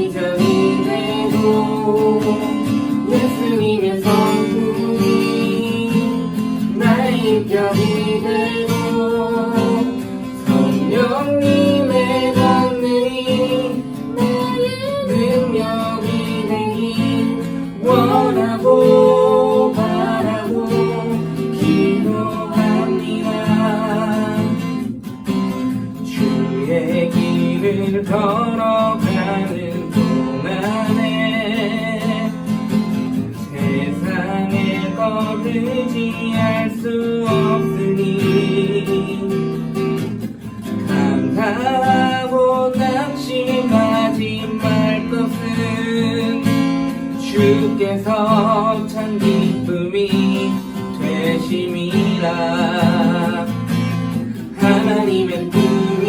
이전이 되고 예수님의 성 주께서 참 기쁨이 되심이라. 하나님의 꿈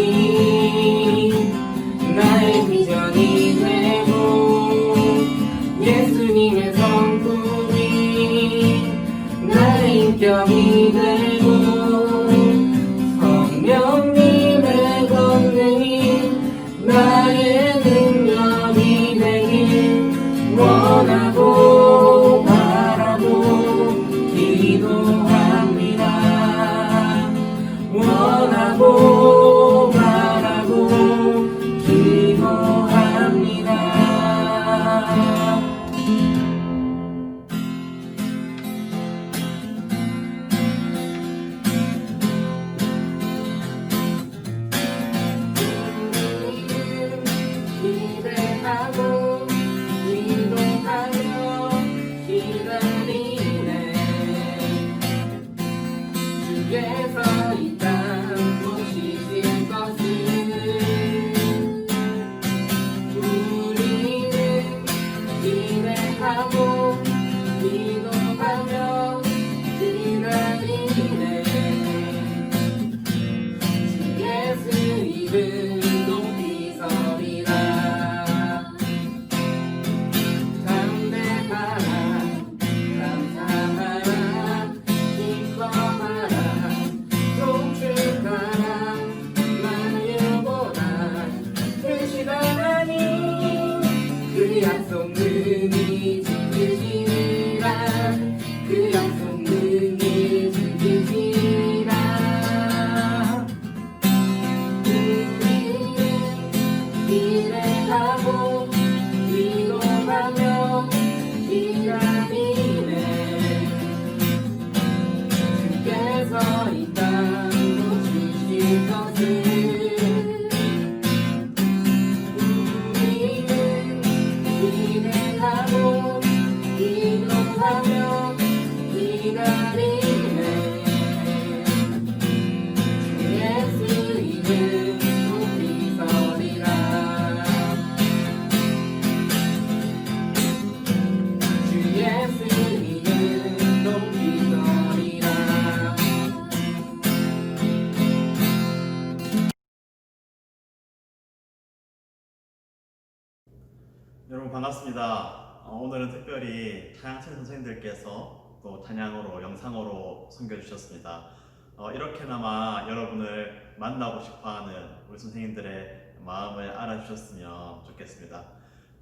반갑습니다. 어, 오늘은 특별히 찬양팀 선생님들께서 또 찬양으로 영상으로 섬겨주셨습니다. 어, 이렇게나마 여러분을 만나고 싶어하는 우리 선생님들의 마음을 알아주셨으면 좋겠습니다.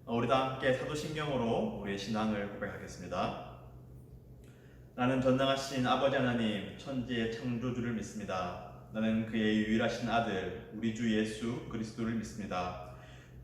어, 우리 다 함께 사도신경으로 우리의 신앙을 고백하겠습니다. 나는 전능하신 아버지 하나님 천지의 창조주를 믿습니다. 나는 그의 유일하신 아들 우리 주 예수 그리스도를 믿습니다.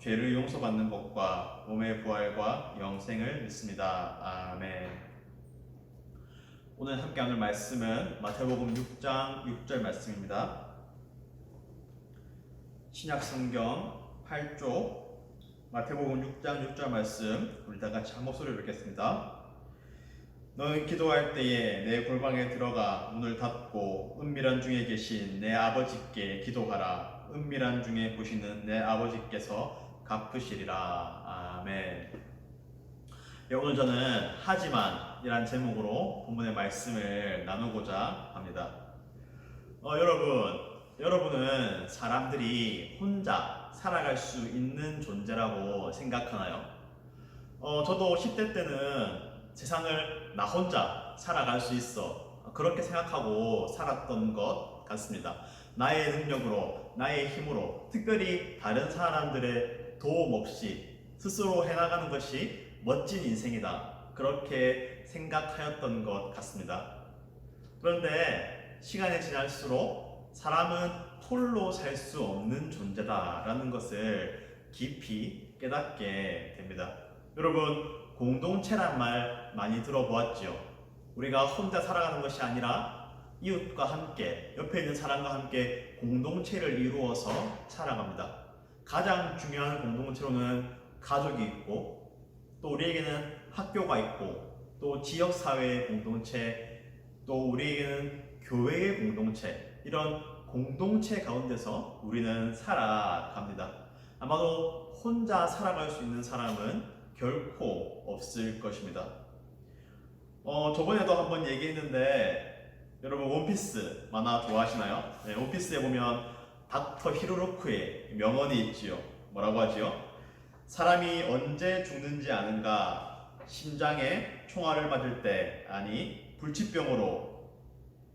죄를 용서받는 것과 몸의 부활과 영생을 믿습니다. 아멘. 오늘 함께 하는 말씀은 마태복음 6장 6절 말씀입니다. 신약 성경 8조 마태복음 6장 6절 말씀 우리 다 같이 한 목소리로 읽겠습니다. 너는 기도할 때에 내 골방에 들어가 문을 닫고 은밀한 중에 계신 내 아버지께 기도하라. 은밀한 중에 보시는 내 아버지께서 갚으시리라. 아멘. 예, 오늘 저는 하지만 이란 제목으로 본문의 말씀을 나누고자 합니다. 어, 여러분, 여러분은 사람들이 혼자 살아갈 수 있는 존재라고 생각하나요? 어, 저도 10대 때는 세상을 나 혼자 살아갈 수 있어. 그렇게 생각하고 살았던 것 같습니다. 나의 능력으로, 나의 힘으로, 특별히 다른 사람들의 도움 없이 스스로 해나가는 것이 멋진 인생이다. 그렇게 생각하였던 것 같습니다. 그런데 시간이 지날수록 사람은 홀로 살 수 없는 존재다라는 것을 깊이 깨닫게 됩니다. 여러분, 공동체란 말 많이 들어보았지요? 우리가 혼자 살아가는 것이 아니라 이웃과 함께, 옆에 있는 사람과 함께 공동체를 이루어서 살아갑니다. 가장 중요한 공동체로는 가족이 있고, 또 우리에게는 학교가 있고, 또 지역 사회의 공동체, 또 우리에게는 교회의 공동체, 이런 공동체 가운데서 우리는 살아갑니다. 아마도 혼자 살아갈 수 있는 사람은 결코 없을 것입니다. 어, 저번에도 한번 얘기했는데, 여러분 원피스 만화 좋아하시나요? 네, 원피스에 보면 닥터 히로로크의 명언이 있지요. 뭐라고 하지요? 사람이 언제 죽는지 아는가? 심장에 총알을 맞을 때, 아니 불치병으로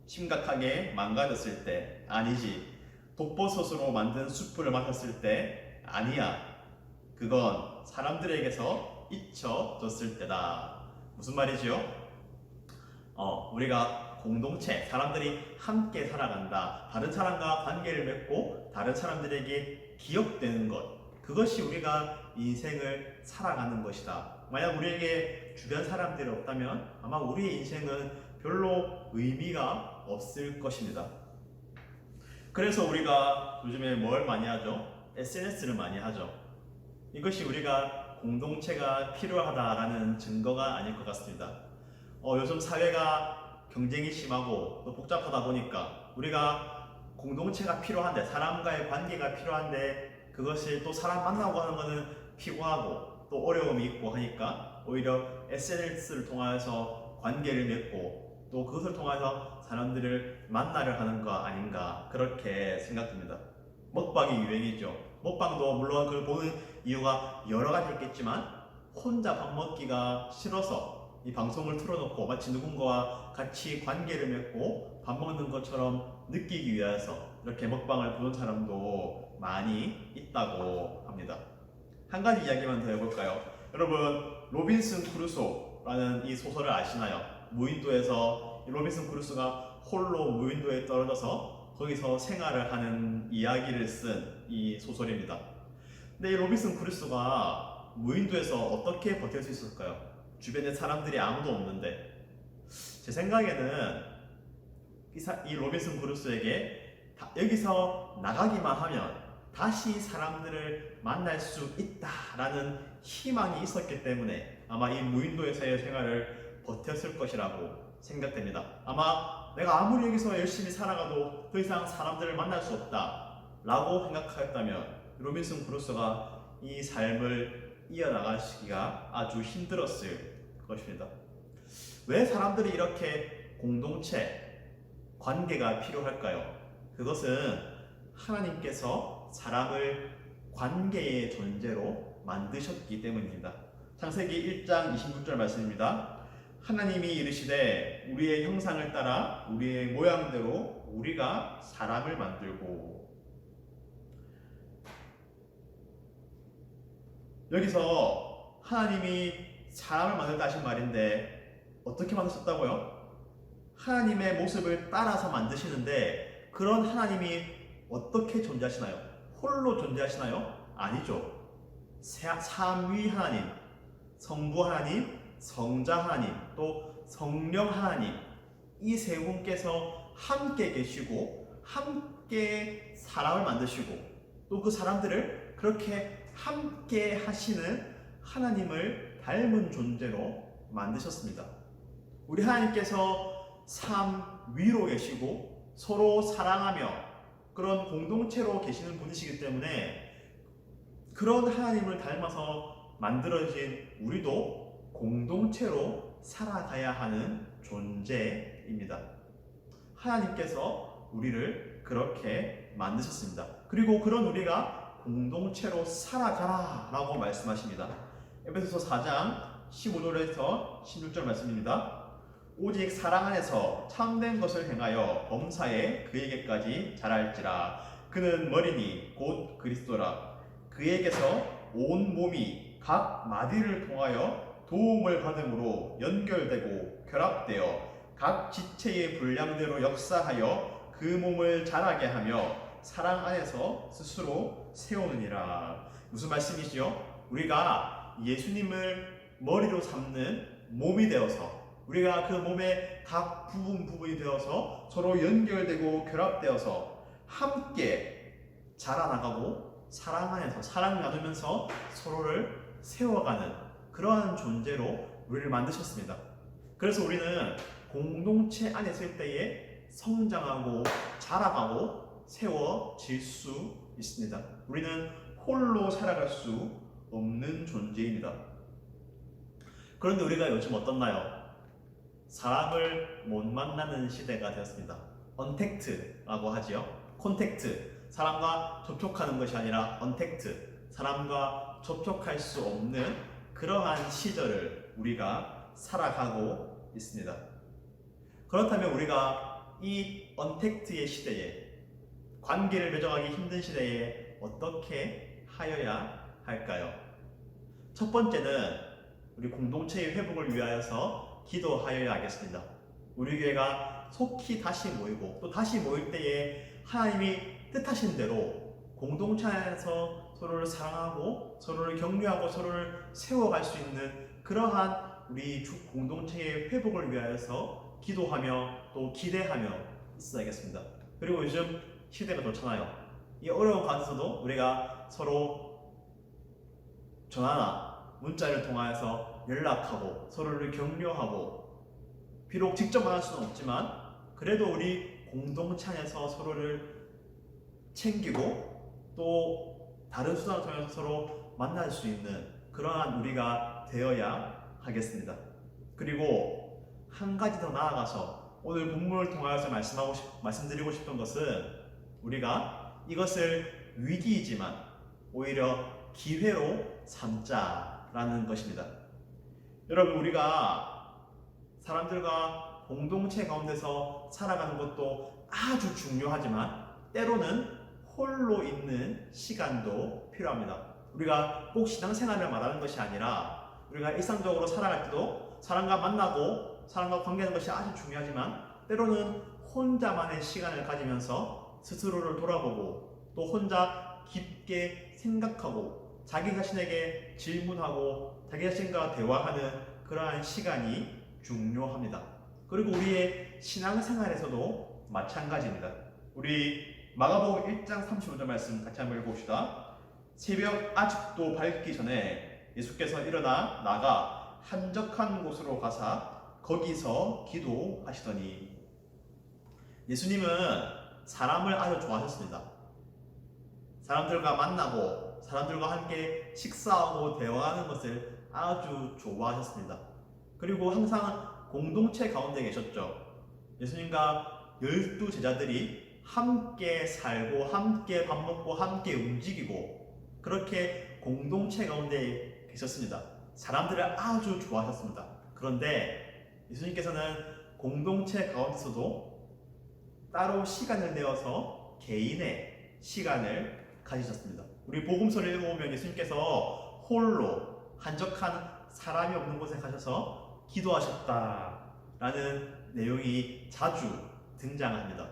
심각하게 망가졌을 때, 아니지. 독버섯으로 만든 수프를 마셨을 때, 아니야. 그건 사람들에게서 잊혀졌을 때다. 무슨 말이지요? 어, 우리가 공동체, 사람들이 함께 살아간다. 다른 사람과 관계를 맺고 다른 사람들에게 기억되는 것. 그것이 우리가 인생을 살아가는 것이다. 만약 우리에게 주변 사람들이 없다면 아마 우리의 인생은 별로 의미가 없을 것입니다. 그래서 우리가 요즘에 뭘 많이 하죠? SNS를 많이 하죠. 이것이 우리가 공동체가 필요하다라는 증거가 아닐 것 같습니다. 어, 요즘 사회가 경쟁이 심하고 또 복잡하다 보니까 우리가 공동체가 필요한데 사람과의 관계가 필요한데 그것을 또 사람 만나고 하는 것은 피곤하고 또 어려움이 있고 하니까 오히려 SNS를 통해서 관계를 맺고 또 그것을 통해서 사람들을 만나려 하는 거 아닌가 그렇게 생각됩니다. 먹방이 유행이죠. 먹방도 물론 그걸 보는 이유가 여러 가지 있겠지만 혼자 밥 먹기가 싫어서 이 방송을 틀어놓고 마치 누군가와 같이 관계를 맺고 밥 먹는 것처럼 느끼기 위해서 이렇게 먹방을 보는 사람도 많이 있다고 합니다. 한 가지 이야기만 더 해볼까요? 여러분 로빈슨 크루소라는 이 소설을 아시나요? 무인도에서 이 로빈슨 크루소가 홀로 무인도에 떨어져서 거기서 생활을 하는 이야기를 쓴 이 소설입니다. 근데 이 로빈슨 크루소가 무인도에서 어떻게 버틸 수 있었을까요? 주변에 사람들이 아무도 없는데 제 생각에는 이, 사- 이 로빈슨 크루소에게 다- 여기서 나가기만 하면 다시 사람들을 만날 수 있다라는 희망이 있었기 때문에 아마 이 무인도에서의 생활을 버텼을 것이라고 생각됩니다. 아마 내가 아무리 여기서 열심히 살아가도 더 이상 사람들을 만날 수 없다라고 생각하였다면 로빈슨 크루소가 이 삶을 이어나가시기가 아주 힘들었을 것입니다. 왜 사람들이 이렇게 공동체, 관계가 필요할까요? 그것은 하나님께서 사람을 관계의 존재로 만드셨기 때문입니다. 창세기 1장 26절 말씀입니다. 하나님이 이르시되 우리의 형상을 따라 우리의 모양대로 우리가 사람을 만들고 여기서 하나님이 사람을 만들다 하신 말인데 어떻게 만드셨다고요? 하나님의 모습을 따라서 만드시는데 그런 하나님이 어떻게 존재하시나요? 홀로 존재하시나요? 아니죠. 사- 삼위 하나님, 성부 하나님, 성자 하나님, 또 성령 하나님 이 세 분께서 함께 계시고 함께 사람을 만드시고 또 그 사람들을 그렇게 함께 하시는 하나님을 닮은 존재로 만드셨습니다. 우리 하나님께서 삶 위로 계시고 서로 사랑하며 그런 공동체로 계시는 분이시기 때문에 그런 하나님을 닮아서 만들어진 우리도 공동체로 살아가야 하는 존재입니다. 하나님께서 우리를 그렇게 만드셨습니다. 그리고 그런 우리가 공동체로 살아가라 라고 말씀하십니다. 에베소서 4장 15절에서 16절 말씀입니다. 오직 사랑 안에서 참된 것을 행하여 범사에 그에게까지 자랄지라 그는 머리니 곧 그리스도라 그에게서 온 몸이 각 마디를 통하여 도움을 받음으로 연결되고 결합되어 각 지체의 분량대로 역사하여 그 몸을 자라게 하며 사랑 안에서 스스로 세우느니라. 무슨 말씀이시요? 우리가 예수님을 머리로 삼는 몸이 되어서 우리가 그 몸의 각 부분 부분이 되어서 서로 연결되고 결합되어서 함께 자라나가고 사랑 안에서 사랑 나누면서 서로를 세워가는 그러한 존재로 우리를 만드셨습니다. 그래서 우리는 공동체 안에 있을 때에 성장하고 자라가고 세워질 수 있습니다. 우리는 홀로 살아갈 수 없는 존재입니다. 그런데 우리가 요즘 어떻나요? 사람을 못 만나는 시대가 되었습니다. 언택트라고 하지요. 콘택트. 사람과 접촉하는 것이 아니라 언택트. 사람과 접촉할 수 없는 그러한 시절을 우리가 살아가고 있습니다. 그렇다면 우리가 이 언택트의 시대에 관계를 맺어가기 힘든 시대에 어떻게 하여야 할까요? 첫 번째는 우리 공동체의 회복을 위하여서 기도하여야 하겠습니다. 우리 교회가 속히 다시 모이고 또 다시 모일 때에 하나님이 뜻하신 대로 공동체 안에서 서로를 사랑하고 서로를 격려하고 서로를 세워갈 수 있는 그러한 우리 주 공동체의 회복을 위하여서 기도하며 또 기대하며 있어야겠습니다. 그리고 요즘 시대가 좋잖아요. 이 어려운 가운데서도 우리가 서로 전화나 문자를 통하여서 연락하고 서로를 격려하고 비록 직접 만날 수는 없지만 그래도 우리 공동체 안에서 서로를 챙기고 또 다른 수단을 통해서 서로 만날 수 있는 그러한 우리가 되어야 하겠습니다. 그리고 한 가지 더 나아가서 오늘 본문을 통하여서 말씀하고 싶, 말씀드리고 싶은 것은 우리가 이것을 위기이지만 오히려 기회로 삼자라는 것입니다. 여러분 우리가 사람들과 공동체 가운데서 살아가는 것도 아주 중요하지만 때로는 홀로 있는 시간도 필요합니다. 우리가 꼭 신앙생활을 말하는 것이 아니라 우리가 일상적으로 살아갈 때도 사람과 만나고 사람과 관계하는 것이 아주 중요하지만 때로는 혼자만의 시간을 가지면서 스스로를 돌아보고 또 혼자 깊게 생각하고 자기 자신에게 질문하고 자기 자신과 대화하는 그러한 시간이 중요합니다. 그리고 우리의 신앙생활에서도 마찬가지입니다. 우리 마가복음 1장 35절 말씀 같이 한번 읽어봅시다. 새벽 아직도 밝기 전에 예수께서 일어나 나가 한적한 곳으로 가사 거기서 기도하시더니 예수님은 사람을 아주 좋아하셨습니다. 사람들과 만나고 사람들과 함께 식사하고 대화하는 것을 아주 좋아하셨습니다. 그리고 항상 공동체 가운데 계셨죠. 예수님과 열두 제자들이 함께 살고 함께 밥 먹고 함께 움직이고 그렇게 공동체 가운데 계셨습니다. 사람들을 아주 좋아하셨습니다. 그런데 예수님께서는 공동체 가운데서도 따로 시간을 내어서 개인의 시간을 가지셨습니다. 우리 복음서를 읽어보면 예수님께서 홀로 한적한 사람이 없는 곳에 가셔서 기도하셨다라는 내용이 자주 등장합니다.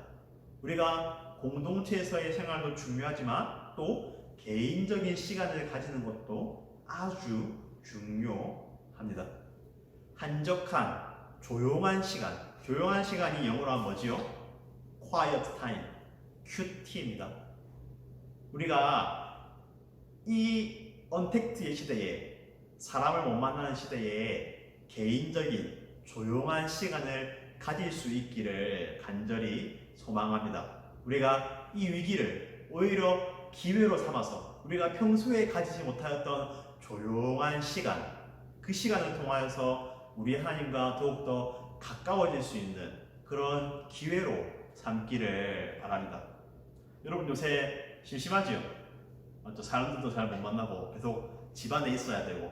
우리가 공동체에서의 생활도 중요하지만 또 개인적인 시간을 가지는 것도 아주 중요합니다. 한적한 조용한 시간, 조용한 시간이 영어로 하면 뭐지요? Quiet time, QT입니다. 우리가 이 언택트의 시대에 사람을 못 만나는 시대에 개인적인 조용한 시간을 가질 수 있기를 간절히 소망합니다. 우리가 이 위기를 오히려 기회로 삼아서 우리가 평소에 가지지 못하였던 조용한 시간, 그 시간을 통하여서 우리 하나님과 더욱더 가까워질 수 있는 그런 기회로 삼기를 바랍니다. 여러분 요새 심심하지요? 어, 또 사람들도 잘 못 만나고 계속 집안에 있어야 되고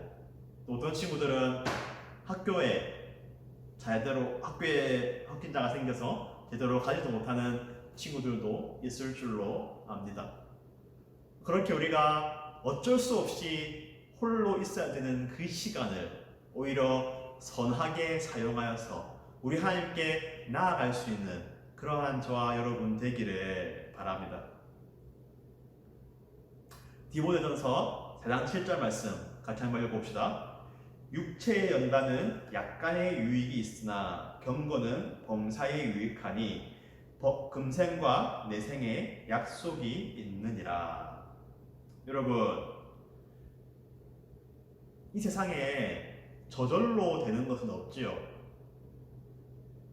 또 어떤 친구들은 학교에 제대로 학교에 확진자가 생겨서 제대로 가지도 못하는 친구들도 있을 줄로 압니다. 그렇게 우리가 어쩔 수 없이 홀로 있어야 되는 그 시간을 오히려 선하게 사용하여서 우리 하나님께 나아갈 수 있는 그러한 저와 여러분 되기를 바랍니다. 디모데전서 4장 7절 말씀 같이 한번 읽어봅시다. 육체의 연단은 약간의 유익이 있으나 경건은 범사에 유익하니 법- 금생과 내생에 약속이 있느니라. 여러분, 이 세상에 저절로 되는 것은 없지요.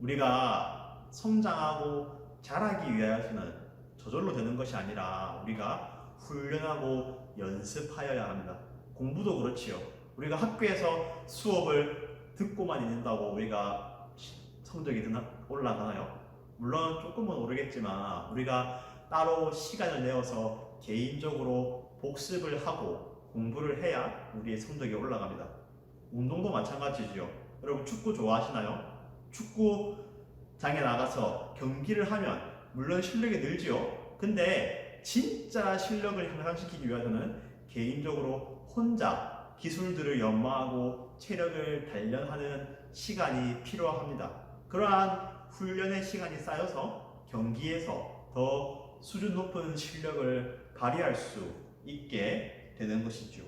우리가 성장하고 자라기 위하여서는 저절로 되는 것이 아니라 우리가 훈련하고 연습하여야 합니다. 공부도 그렇지요. 우리가 학교에서 수업을 듣고만 있는다고 우리가 성적이 올라가나요? 물론 조금은 오르겠지만 우리가 따로 시간을 내어서 개인적으로 복습을 하고 공부를 해야 우리의 성적이 올라갑니다. 운동도 마찬가지지요. 여러분 축구 좋아하시나요? 축구 장에 나가서 경기를 하면 물론 실력이 늘지요. 근데 진짜 실력을 향상시키기 위해서는 개인적으로 혼자 기술들을 연마하고 체력을 단련하는 시간이 필요합니다. 그러한 훈련의 시간이 쌓여서 경기에서 더 수준 높은 실력을 발휘할 수 있게 되는 것이죠.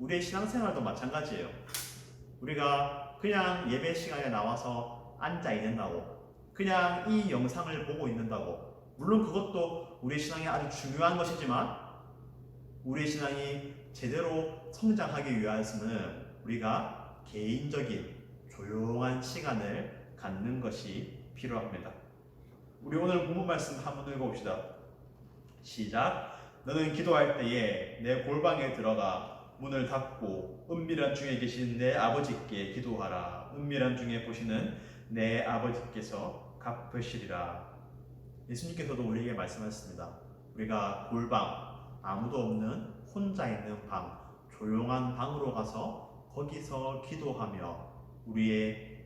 우리의 신앙생활도 마찬가지예요. 우리가 그냥 예배 시간에 나와서 앉아 있는다고, 그냥 이 영상을 보고 있는다고, 물론 그것도 우리의 신앙에 아주 중요한 것이지만, 우리의 신앙이 제대로 성장하기 위해서는 우리가 개인적인 조용한 시간을 갖는 것이 필요합니다. 우리 오늘 본문 말씀 한번 읽어봅시다. 시작. 너는 기도할 때에 내 골방에 들어가 문을 닫고 은밀한 중에 계신 내 아버지께 기도하라. 은밀한 중에 보시는 내 아버지께서 갚으시리라. 예수님께서도 우리에게 말씀하셨습니다. 우리가 골방, 아무도 없는 혼자 있는 방, 조용한 방으로 가서 거기서 기도하며 우리의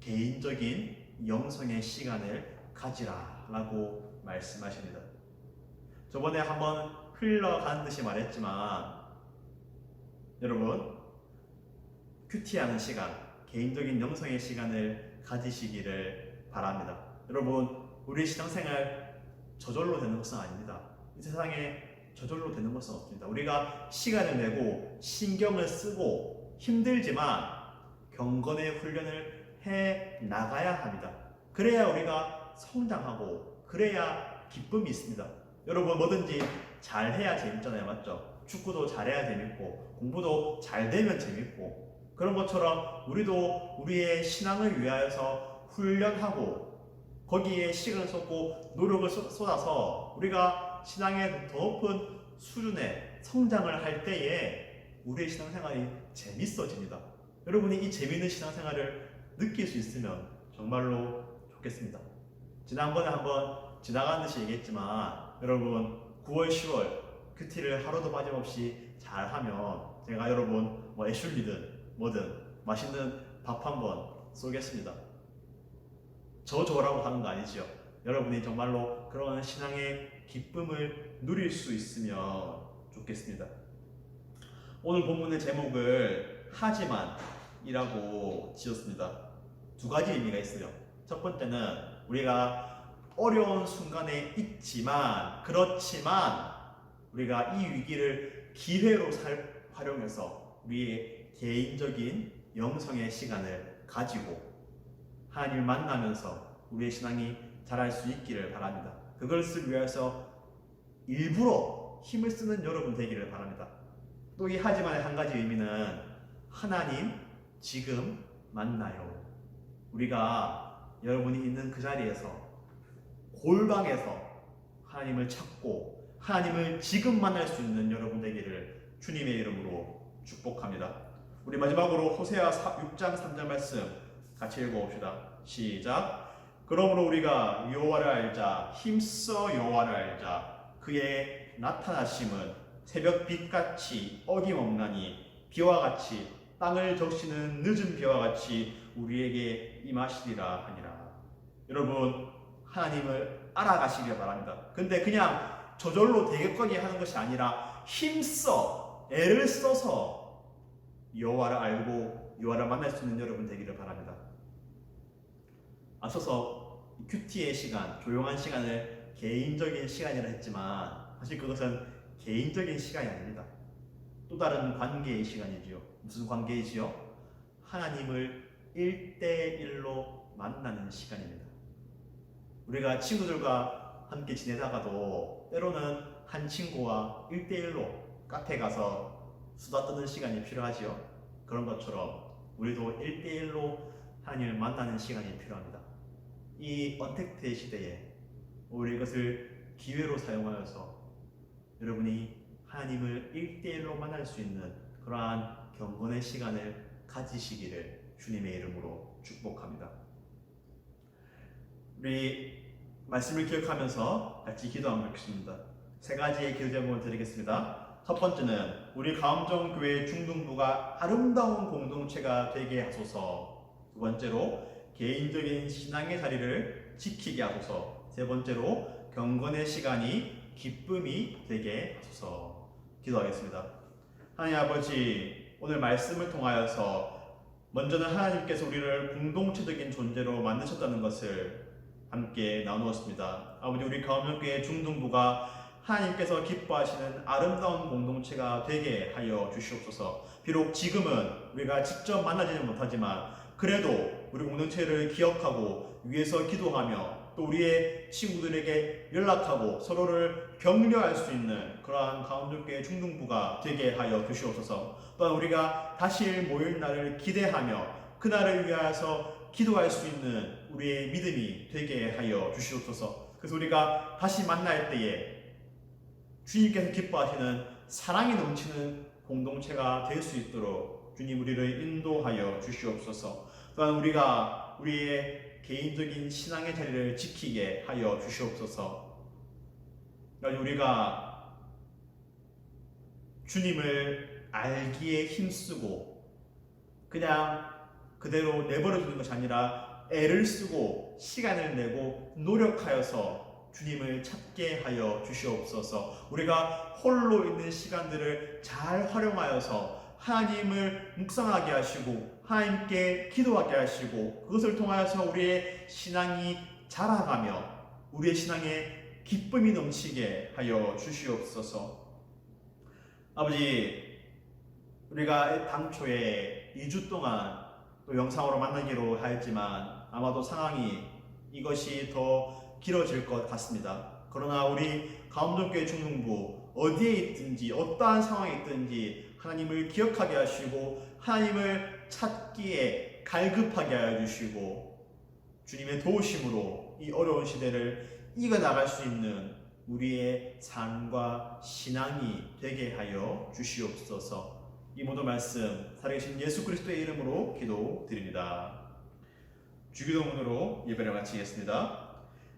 개인적인 영성의 시간을 가지라 라고 말씀하십니다. 저번에 한번 흘러간 듯이 말했지만 여러분 큐티하는 시간, 개인적인 영성의 시간을 가지시기를 바랍니다. 여러분 우리 신앙생활 저절로 되는 것은 아닙니다. 이 세상에 저절로 되는 것은 없습니다. 우리가 시간을 내고 신경을 쓰고 힘들지만 경건의 훈련을 해 나가야 합니다. 그래야 우리가 성장하고 그래야 기쁨이 있습니다. 여러분 뭐든지 잘해야 재밌잖아요, 맞죠? 축구도 잘해야 재밌고 공부도 잘 되면 재밌고 그런 것처럼 우리도 우리의 신앙을 위하여서 훈련하고 거기에 시간을 쏟고 노력을 쏟- 쏟아서 우리가 신앙의 더 높은 수준의 성장을 할 때에 우리의 신앙생활이 재밌어집니다. 여러분이 이 재미있는 신앙생활을 느낄 수 있으면 정말로 좋겠습니다. 지난번에 한번 지나간 듯이 얘기했지만 여러분 9월 10월 큐티를 하루도 빠짐없이 잘하면 제가 여러분 뭐 애슐리든 뭐든 맛있는 밥 한번 쏘겠습니다. 저 저라고 하는 거 아니지요. 여러분이 정말로 그런 신앙의 기쁨을 누릴 수 있으면 좋겠습니다. 오늘 본문의 제목을 하지만이라고 지었습니다. 두 가지 의미가 있어요. 첫 번째는 우리가 어려운 순간에 있지만 그렇지만 우리가 이 위기를 기회로 살, 활용해서 우리의 개인적인 영성의 시간을 가지고 하나님을 만나면서 우리의 신앙이 자랄 수 있기를 바랍니다. 그것을 위해서 일부러 힘을 쓰는 여러분 되기를 바랍니다. 또 이 하지만의 한 가지 의미는 하나님 지금 만나요. 우리가 여러분이 있는 그 자리에서 골방에서 하나님을 찾고 하나님을 지금 만날 수 있는 여러분 되기를 주님의 이름으로 축복합니다. 우리 마지막으로 호세아 6장 3절 말씀 같이 읽어봅시다. 시작. 그러므로 우리가 여호와를 알자 힘써 여호와를 알자 그의 나타나심은 새벽 빛같이 어김없나니 비와 같이 땅을 적시는 늦은 비와 같이 우리에게 임하시리라 하니라. 여러분 하나님을 알아가시길 바랍니다. 근데 그냥 저절로 되겠거니 하는 것이 아니라 힘써 애를 써서 여호와를 알고 여호와를 만날 수 있는 여러분 되기를 바랍니다. 앞서서 큐티의 시간, 조용한 시간을 개인적인 시간이라 했지만 사실 그것은 개인적인 시간이 아닙니다. 또 다른 관계의 시간이지요. 무슨 관계이지요? 하나님을 1대1로 만나는 시간입니다. 우리가 친구들과 함께 지내다가도 때로는 한 친구와 1대1로 카페 가서 수다 떠는 시간이 필요하지요. 그런 것처럼 우리도 1대1로 하나님을 만나는 시간이 필요합니다. 이 언택트 시대에 우리 이것을 기회로 사용하여서 여러분이 하나님을 1대1로 만날 수 있는 그러한 경건의 시간을 가지시기를 주님의 이름으로 축복합니다. 우리 말씀을 기억하면서 같이 기도하면 좋겠습니다. 세 가지의 기도 제목을 드리겠습니다. 첫 번째는 우리 가음정교회 중등부가 아름다운 공동체가 되게 하소서. 두 번째로 개인적인 신앙의 자리를 지키게 하소서. 세 번째로 경건의 시간이 기쁨이 되게 하소서. 기도하겠습니다. 하나님 아버지, 오늘 말씀을 통하여서 먼저는 하나님께서 우리를 공동체적인 존재로 만드셨다는 것을 함께 나누었습니다. 아버지, 우리 가음교회 중등부가 하나님께서 기뻐하시는 아름다운 공동체가 되게 하여 주시옵소서. 비록 지금은 우리가 직접 만나지는 못하지만 그래도 우리 공동체를 기억하고 위해서 기도하며 또 우리의 친구들에게 연락하고 서로를 격려할 수 있는 그러한 가운데교회 중등부가 되게 하여 주시옵소서. 또한 우리가 다시 모일 날을 기대하며 그날을 위하여서 기도할 수 있는 우리의 믿음이 되게 하여 주시옵소서. 그래서 우리가 다시 만날 때에 주님께서 기뻐하시는 사랑이 넘치는 공동체가 될 수 있도록 주님 우리를 인도하여 주시옵소서. 또한 우리가 우리의 개인적인 신앙의 자리를 지키게 하여 주시옵소서. 우리가 주님을 알기에 힘쓰고 그냥 그대로 내버려 두는 것이 아니라 애를 쓰고 시간을 내고 노력하여서 주님을 찾게 하여 주시옵소서. 우리가 홀로 있는 시간들을 잘 활용하여서 하나님을 묵상하게 하시고 하나님께 기도하게 하시고 그것을 통하여서 우리의 신앙이 자라가며 우리의 신앙에 기쁨이 넘치게 하여 주시옵소서. 아버지, 우리가 당초에 2주 동안 또 영상으로 만나기로 하였지만 아마도 상황이 이것이 더 길어질 것 같습니다. 그러나 우리 가운데교회 중등부 어디에 있든지 어떠한 상황에 있든지 하나님을 기억하게 하시고 하나님을 찾기에 갈급하게 하여 주시고 주님의 도우심으로 이 어려운 시대를 이겨나갈 수 있는 우리의 삶과 신앙이 되게 하여 주시옵소서. 이 모든 말씀 살아계신 예수 그리스도의 이름으로 기도드립니다. 주기도문으로 예배를 마치겠습니다.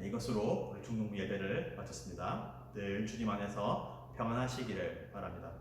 네, 이것으로 우리 중등부 예배를 마쳤습니다. 늘 주님 안에서 평안하시기를 바랍니다.